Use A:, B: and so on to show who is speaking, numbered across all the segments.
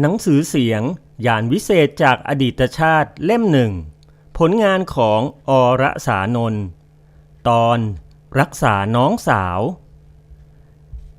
A: หนังสือเสียง ยานวิเศษจากอดีตชาติเล่มหนึ่ง ผลงานของอรสานนท์ตอนรักษาน้องสาว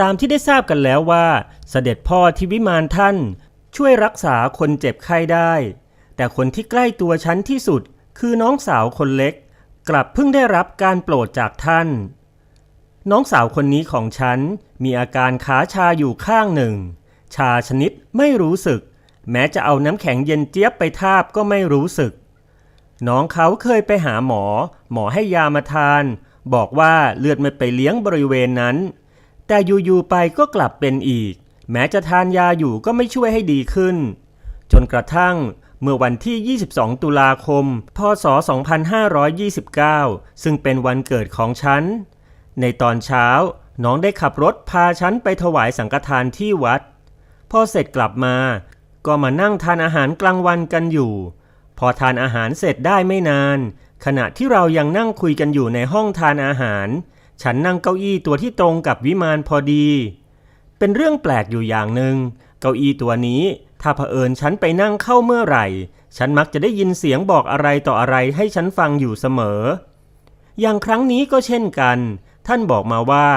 A: ตามที่ได้ทราบกันแล้วว่า เสด็จพ่อที่วิมานท่านช่วยรักษาคนเจ็บไข้ได้ แต่คนที่ใกล้ตัวฉันที่สุดคือน้องสาวคนเล็ก กลับเพิ่งได้รับการโปรดจากท่าน น้องสาวคนนี้ของฉันมีอาการขาชาอยู่ข้างหนึ่ง ชาชนิดไม่รู้สึก แม้จะเอาน้ำแข็งเย็นเจี๊ยบไปทาบก็ไม่รู้สึก น้องเขาเคยไปหาหมอ หมอให้ยามาทาน บอกว่าเลือดไม่ไปเลี้ยงบริเวณนั้น แต่อยู่ๆไปก็กลับเป็นอีก แม้จะทานยาอยู่ก็ไม่ช่วยให้ดีขึ้น จนกระทั่งเมื่อวันที่ 22 ตุลาคม พศ 2529 ซึ่งเป็นวันเกิดของฉัน ในตอนเช้า น้องได้ขับรถพาฉันไปถวายสังฆทานที่วัด พอเสร็จกลับมา ก็มานั่งทานอาหารกลางวันกันอยู่ พอทานอาหารเสร็จได้ไม่นาน ขณะที่เรายังนั่งคุยกันอยู่ในห้องทานอาหาร ฉันนั่งเก้าอี้ตัวที่ตรงกับวิมานพอดี เป็นเรื่องแปลกอยู่อย่างหนึ่งเก้าอี้ตัวนี้ ถ้าเผอิญฉันไปนั่งเข้าเมื่อไหร่ ฉันมักจะได้ยินเสียงบอกอะไรต่ออะไรให้ฉันฟังอยู่เสมอ อย่างครั้งนี้ก็เช่นกัน ท่านบอกมาว่า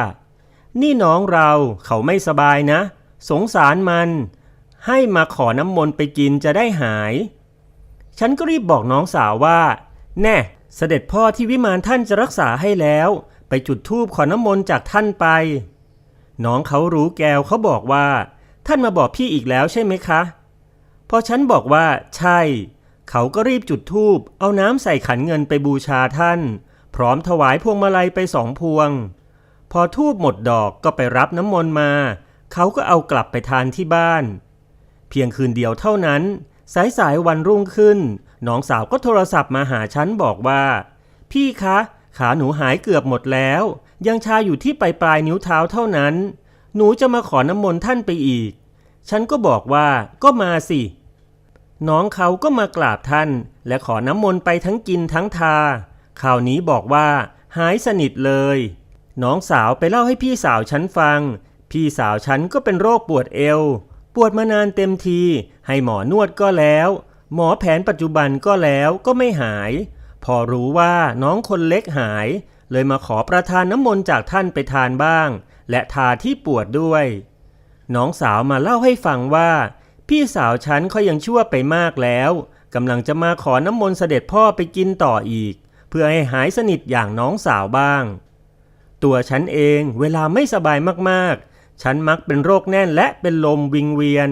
A: นี่น้องเราเขาไม่สบายนะ สงสารมัน ให้มาขอน้ำมนต์ไปกินจะได้หาย ฉันก็รีบบอกน้องสาวว่า แน่เสด็จพ่อที่วิมานท่านจะรักษาให้แล้ว ไปจุดธูปขอน้ำมนต์จากท่านไป น้องเขารู้แกวเขาบอกว่า ท่านมาบอกพี่อีกแล้วใช่ไหมคะ พอฉันบอกว่า ใช่ เขาก็รีบจุดธูปเอาน้ำใส่ขันเงินไปบูชาท่าน พร้อมถวายพวงมาลัยไปสองพวง พอทูบหมดดอกก็ไปรับน้ำมนต์มา เขาก็เอากลับไปทานที่บ้าน เพียงคืนเดียวเท่านั้น สายสายวันรุ่งขึ้น น้องสาวก็โทรศัพท์มาหาฉันบอกว่า พี่คะ ขาหนูหายเกือบหมดแล้ว ยังชาอยู่ที่ปลายปลายนิ้วเท้าเท่านั้น หนูจะมาขอน้ำมนต์ท่านไปอีก ฉันก็บอกว่าก็มาสิ น้องเขาก็มากราบท่าน และขอน้ำมนต์ไปทั้งกินทั้งทาคราวนี้บอกว่า หายสนิทเลย น้องสาวไปเล่าให้พี่สาวฉันฟัง พี่สาวฉันก็เป็นโรคปวดเอว ปวดมานานเต็มที ให้หมอนวดก็แล้ว หมอแผนปัจจุบันก็แล้วก็ไม่หาย พอรู้ว่าน้องคนเล็กหาย เลยมาขอประทานน้ำมนต์จากท่านไปทานบ้าง และทาที่ปวดด้วย น้องสาวมาเล่าให้ฟังว่า พี่สาวฉันเขายังชั่วไปมากแล้วกำลังจะมาขอน้ำมนต์เสด็จพ่อไปกินต่ออีก เพื่อให้หายสนิทอย่างน้องสาวบ้าง ตัวฉันเองเวลาไม่สบายมากๆ ฉันมักเป็นโรคแน่นและเป็นลมวิงเวียน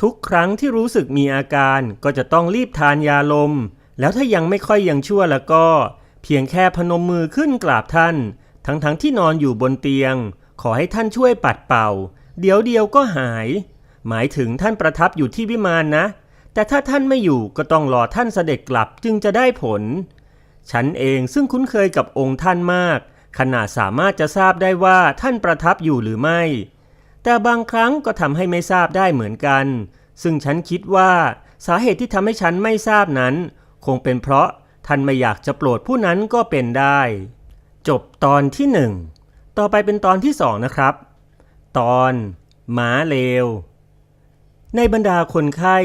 A: ทุกครั้งที่รู้สึกมีอาการก็จะต้องรีบทานยาลม แล้วถ้ายังไม่ค่อยยังชั่วแล้วก็ เพียงแค่พนมมือขึ้นกราบท่าน ทั้งๆทที่นอนอยู่บนเตียง ขอให้ท่านช่วยปัดเป่า เดี๋ยวเดียวก็หาย หมายถึงท่านประทับอยู่ที่วิมานนะ แต่ถ้าท่านไม่อยู่ก็ต้องรอท่านเสด็จกลับจึงจะได้ผล ฉันเองซึ่งคุ้นเคยกับองค์ท่านมาก ขนาดสามารถจะทราบได้ว่าท่านประทับอยู่หรือไม่ แต่บางครั้งก็ทำให้ไม่ทราบได้เหมือนกัน ซึ่งฉันคิดว่าสาเหตุที่ทำให้ฉันไม่ทราบนั้น คงเป็นเพราะท่านไม่อยากจะโปรดผู้นั้นก็เป็นได้ จบตอนที่หนึ่งต่อไปเป็นตอนที่สองนะครับ ตอนหมาเลว ในบรรดาคนไข้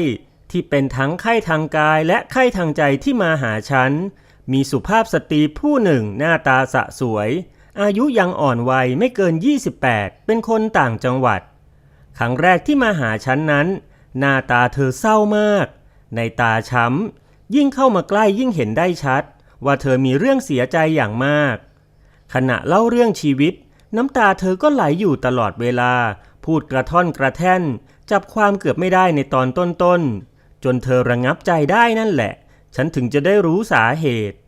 A: ที่เป็นทั้งไข้ทางกายและไข้ทางใจที่มาหาฉัน มีสุภาพสตรีผู้หนึ่งหน้าตาสะสวย อายุยังอ่อนวัยไม่เกิน 28 เป็นคนต่างจังหวัด ครั้งแรกที่มาหาฉันนั้น หน้าตาเธอเศร้ามาก ในตาช้ำ ยิ่งเข้ามาใกล้ยิ่งเห็นได้ชัด ว่าเธอมีเรื่องเสียใจอย่างมาก ขณะเล่าเรื่องชีวิต น้ำตาเธอก็ไหลอยู่ตลอดเวลา พูดกระท่อนกระแท่น จับความเกือบไม่ได้ในตอนต้นๆจนเธอระงับใจได้นั่นแหละ ฉันถึงจะได้รู้สาเหตุ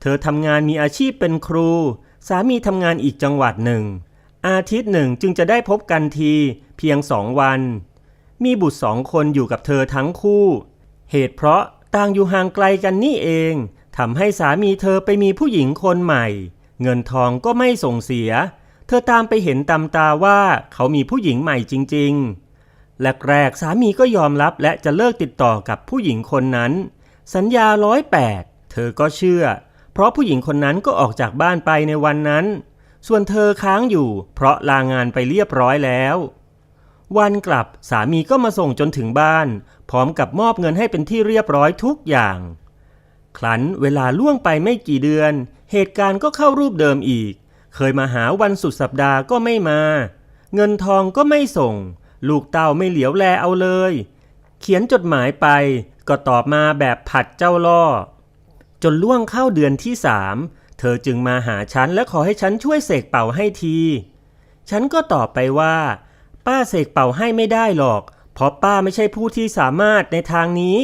A: เธอทำงานมีอาชีพเป็นครู สามีทำงานอีกจังหวัดหนึ่ง อาทิตย์หนึ่งจึงจะได้พบกันทีเพียงสองวัน มีบุตรสองคนอยู่กับเธอทั้งคู่ เหตุเพราะต่างอยู่ห่างไกลกันนี่เองทำให้สามีเธอไปมีผู้หญิงคนใหม่ เงินทองก็ไม่ส่งเสีย เธอตามไปเห็นตามตาว่าเขามีผู้หญิงใหม่จริง ๆแรกๆสามีก็ยอมรับและจะเลิกติดต่อกับผู้หญิงคนนั้น สัญญาร้อยแปดเธอก็เชื่อ เพราะผู้หญิงคนนั้นก็ออกจากบ้านไปในวันนั้น ส่วนเธอค้างอยู่ เพราะลางานไปเรียบร้อยแล้ว วันกลับสามีก็มาส่งจนถึงบ้าน พร้อมกับมอบเงินให้เป็นที่เรียบร้อยทุกอย่าง ครั้นเวลาล่วงไปไม่กี่เดือน เหตุการณ์ก็เข้ารูปเดิมอีก เคยมาหาวันสุดสัปดาห์ก็ไม่มา เงินทองก็ไม่ส่ง ลูกเต้าไม่เหลียวแลเอาเลย เขียนจดหมายไปก็ตอบมาแบบผัดเจ้าล่อ จนล่วงเข้าเดือนที่สามเธอจึงมาหาฉันและขอให้ฉันช่วยเสกเป่าให้ที ฉันก็ตอบไปว่า ป้าเสกเป่าให้ไม่ได้หรอก เพราะป้าไม่ใช่ผู้ที่สามารถในทางนี้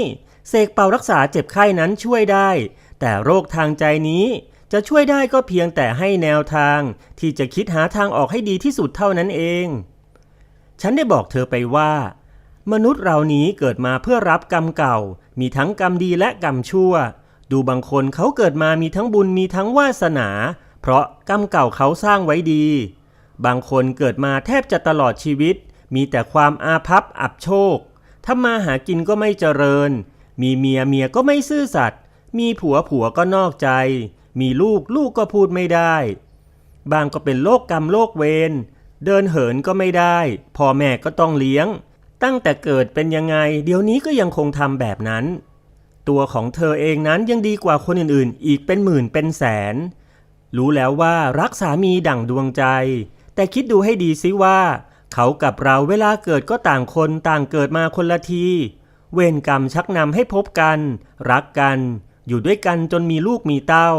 A: เสกเป่ารักษาเจ็บไข้นั้นช่วยได้ แต่โรคทางใจนี้จะช่วยได้ก็เพียงแต่ให้แนวทาง ที่จะคิดหาทางออกให้ดีที่สุดเท่านั้นเอง ฉันได้บอกเธอไปว่า มนุษย์เรานี้เกิดมาเพื่อรับกรรมเก่า มีทั้งกรรมดีและกรรมชั่ว ดูบางคนเขาเกิดมามีทั้งบุญมีทั้งวาสนา เพราะกรรมเก่าเขาสร้างไว้ดี บางคนเกิดมาแทบจะตลอดชีวิต มีแต่ความอาภัพอับโชคทำมาหากินก็ไม่เจริญ มีเมียเมียก็ไม่ซื่อสัตย์ มีผัวผัวก็นอกใจ มีลูกลูกก็พูดไม่ได้ บางก็เป็นโรคกรรมโรคเวร เดินเหินก็ไม่ได้ พ่อแม่ก็ต้องเลี้ยง ตั้งแต่เกิดเป็นยังไง เดี๋ยวนี้ก็ยังคงทำแบบนั้น ตัวของเธอเองนั้นยังดีกว่าคนอื่นๆ อีกเป็นหมื่นเป็นแสน รู้แล้วว่ารักสามีดั่งดวงใจ แต่คิดดูให้ดีซิว่า เขากับเราเวลาเกิดก็ต่างคนต่างเกิดมาคนละที เวรกรรมชักนำให้พบกัน รักกัน อยู่ด้วยกันจนมีลูกมีเต้า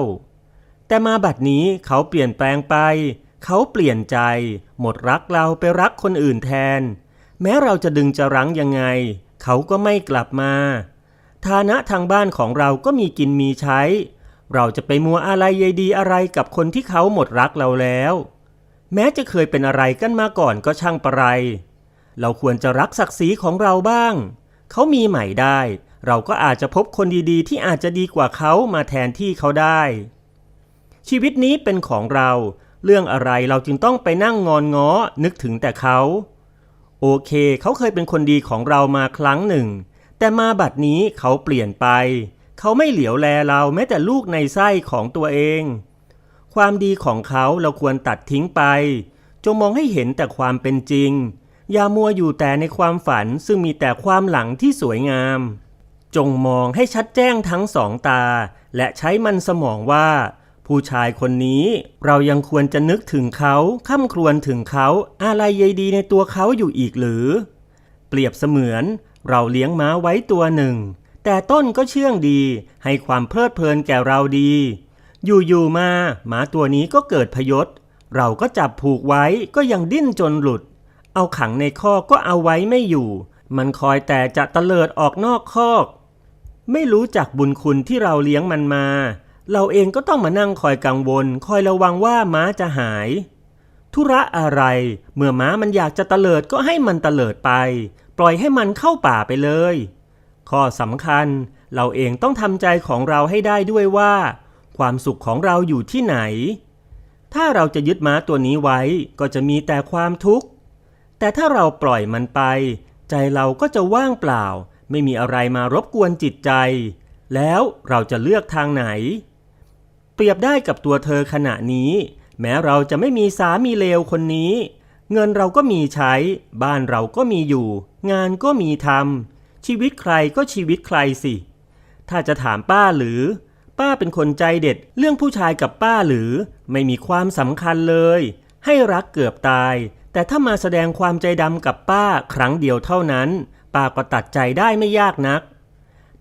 A: แต่มาบัดนี้เขาเปลี่ยนแปลงไป เขาเปลี่ยนใจ หมดรักเราไปรักคนอื่นแทน แม้เราจะดึงจะรั้งยังไง เขาก็ไม่กลับมา ฐานะทางบ้านของเราก็มีกินมีใช้ เราจะไปมัวอะไรใยดีอะไรกับคนที่เขาหมดรักเราแล้ว แม้จะเคยเป็นอะไรกันมาก่อนก็ช่างประไร เราควรจะรักศักดิ์ศรีของเราบ้าง เขามีใหม่ได้ เราก็อาจจะพบคนดีๆ ที่อาจจะดีกว่าเขามาแทนที่เขาได้ ชีวิตนี้เป็นของเรา เรื่องอะไรเราจึงต้องไปนั่งงอนง้อนึกถึงแต่เขา โอเค เขาเคยเป็นคนดีของเรามาครั้งหนึ่ง แต่มาบัดนี้เขาเปลี่ยนไป เขาไม่เหลียวแลเราแม้แต่ลูกในไส้ของตัวเอง ความดีของเขาเราควรตัดทิ้งไป จงมองให้เห็นแต่ความเป็นจริง อย่ามัวอยู่แต่ในความฝันซึ่งมีแต่ความหลังที่สวยงาม จงมองให้ชัดแจ้งทั้งสองตา และใช้มันสมองว่า ผู้ชายคนนี้เรายังควรจะนึกถึงเขาข้ามครวญถึงเขาอะไรใยดีในตัวเขาอยู่อีกหรือ เปรียบเสมือน เราเลี้ยงม้าไว้ตัวหนึ่ง แต่ต้นก็เชื่องดี ให้ความเพลิดเพลินแก่เราดี อยู่ๆมาหมาตัวนี้ก็เกิดพยศ เราก็จับผูกไว้ก็ยังดิ้นจนหลุด เอาขังในคอกก็เอาไว้ไม่อยู่ มันคอยแต่จะตะเลิดออกนอกคอก ไม่รู้จักบุญคุณที่เราเลี้ยงมันมา เราเองก็ต้องมานั่งคอยกังวล คอยระวังว่าม้าจะหาย ธุระอะไร เมื่อม้ามันอยากจะตะเลิดก็ให้มันตะเลิดไป ปล่อยให้มันเข้าป่าไปเลย ข้อสำคัญ เราเองต้องทำใจของเราให้ได้ด้วยว่า ความสุขของเราอยู่ที่ไหน ถ้าเราจะยึดม้าตัวนี้ไว้ก็จะมีแต่ความทุกข์ แต่ถ้าเราปล่อยมันไป ใจเราก็จะว่างเปล่า ไม่มีอะไรมารบกวนจิตใจ แล้วเราจะเลือกทางไหน เปรียบได้กับตัวเธอขณะนี้ แม้เราจะไม่มีสามีเลวคนนี้ เงินเราก็มีใช้ บ้านเราก็มีอยู่ งานก็มีทำชีวิตใครก็ชีวิตใครสิ ถ้าจะถามป้าหรือ ป้าเป็นคนใจเด็ด เรื่องผู้ชายกับป้าหรือ ไม่มีความสำคัญเลย ให้รักเกือบตาย แต่ถ้ามาแสดงความใจดำกับป้าครั้งเดียวเท่านั้น ป้าก็ตัดใจได้ไม่ยากนัก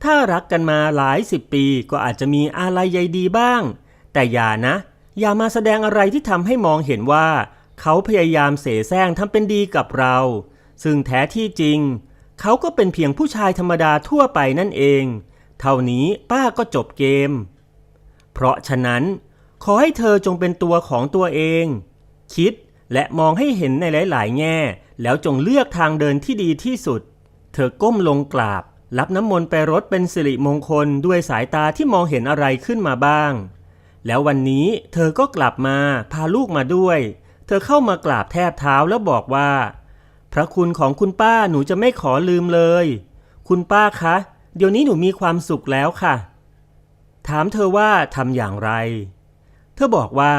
A: ถ้ารักกันมาหลายสิบปีก็อาจจะมีอะไรใยดีบ้าง แต่อย่านะ อย่ามาแสดงอะไรที่ทำให้มองเห็นว่า เขาพยายามเสแสร้งทำเป็นดีกับเรา ซึ่งแท้ที่จริง เขาก็เป็นเพียงผู้ชายธรรมดาทั่วไปนั่นเอง เท่านี้ป้าก็จบเกม เพราะฉะนั้น ขอให้เธอจงเป็นตัวของตัวเอง คิดและมองให้เห็นในหลาย ๆ แง่ แล้วจงเลือกทางเดินที่ดีที่สุด เธอก้มลงกราบ รับน้ำมนต์ไปรดเป็นสิริมงคลด้วยสายตาที่มองเห็นอะไรขึ้นมาบ้าง แล้ววันนี้เธอก็กลับมาพาลูกมาด้วย เธอเข้ามากราบแทบเท้าแล้วบอกว่า พระคุณของคุณป้าหนูจะไม่ขอลืมเลย คุณป้าคะ เดี๋ยวนี้หนูมีความสุขแล้วค่ะ ถามเธอว่าทำอย่างไร เธอบอกว่า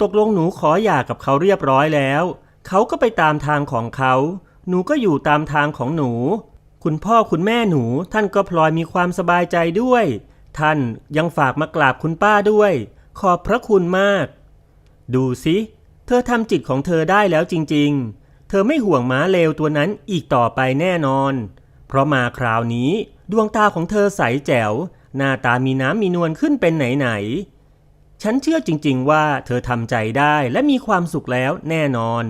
A: ตกลงหนูขอหย่ากับเขาเรียบร้อยแล้ว เขาก็ไปตามทางของเขา หนูก็อยู่ตามทางของหนู คุณพ่อคุณแม่หนูท่านก็พลอยมีความสบายใจด้วย ท่านยังฝากมากราบคุณป้าด้วย ขอบพระคุณมาก ดูสิเธอทำจิตของเธอได้แล้วจริง ๆ เธอไม่ห่วงม้าเลวตัวนั้นอีกต่อไปแน่นอน เพราะมาคราวนี้ดวงตาของเธอใสแจ๋ว หน้าตามีน้ำมีนวลขึ้นเป็นไหนๆ ฉันเชื่อจริง ๆ ว่าเธอทำใจได้และมีความสุขแล้วแน่นอน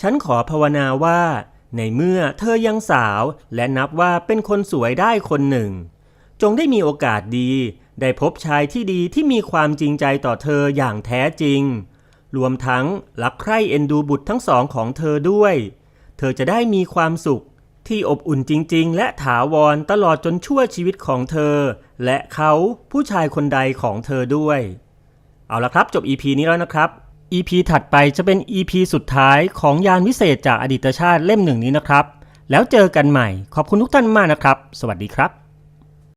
A: ฉันขอภาวนาว่า ในเมื่อเธอยังสาวและนับว่าเป็นคนสวยได้คนหนึ่ง จงได้มีโอกาสดี ได้พบชายที่ดีที่มีความจริงใจต่อเธออย่างแท้จริง รวมทั้งรักใคร่เอ็นดูบุตรทั้งสองของเธอด้วย เธอจะได้มีความสุขที่อบอุ่นจริง ๆ และถาวรตลอดจนชั่วชีวิตของเธอ และเขาผู้ชายคนใดของเธอด้วย เอาละครับจบ EP นี้แล้วนะครับ EP ถัดไปจะเป็น EP สุดท้ายของยานวิเศษจากอดีตชาติเล่มหนึ่งนี้นะครับ แล้วเจอกันใหม่ ขอบคุณทุกท่านมากนะครับ สวัสดีครับ